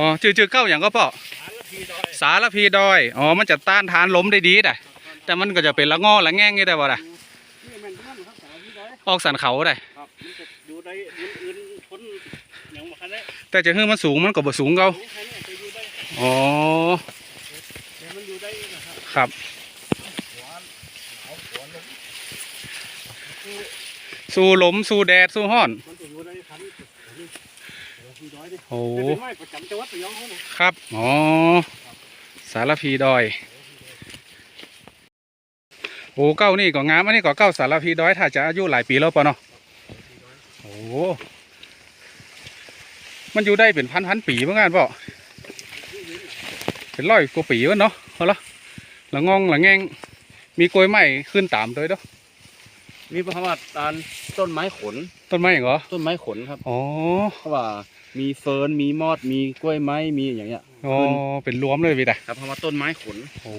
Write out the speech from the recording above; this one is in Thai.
อ๋อจือๆเก้าอย่างก็พ่อสารพีดอยอ๋อมันจะต้านทานล้มได้ดีแต่แต่มันก็จะเป็นละงอละแง่งได้บ่ได้ออกสันเขาได้แต่จะเฮือมันสูงมันก็บ่สูงเขาอ๋อครับสู้ล้มสู้แดดสู้ห้อนนี้นี่สารพีดอยดิ โอ้แต่เป็นไม้ประจำจังหวัดระยองเขานะครับ อ๋อ สารพีดอย โอ้เก้านี่ก็งามอันนี้ก็เก้าสารพีดอย ถ้าจะอายุหลายปีแล้วปะเนาะ โอ้ มันอยู่ได้เป็นพันพันๆปีเหมือนกันเปล่าเป็นร้อยกว่าปีวะเนาะเอาละละงองละแงงมีกล้วยไม้ขึ้นตามด้วยเนาะมีประวัติการต้นไม้ขน ต้นไม้อย่างเหรอ ต้นไม้ขนครับอ๋อเพราะว่ามีเฟิร์นมีมอดมีกล้วยไม้มีอย่างเงี้ยอ๋อเป็นรวมเลยพี่แต่ครับเพราะว่าต้นไม้ขนโอ้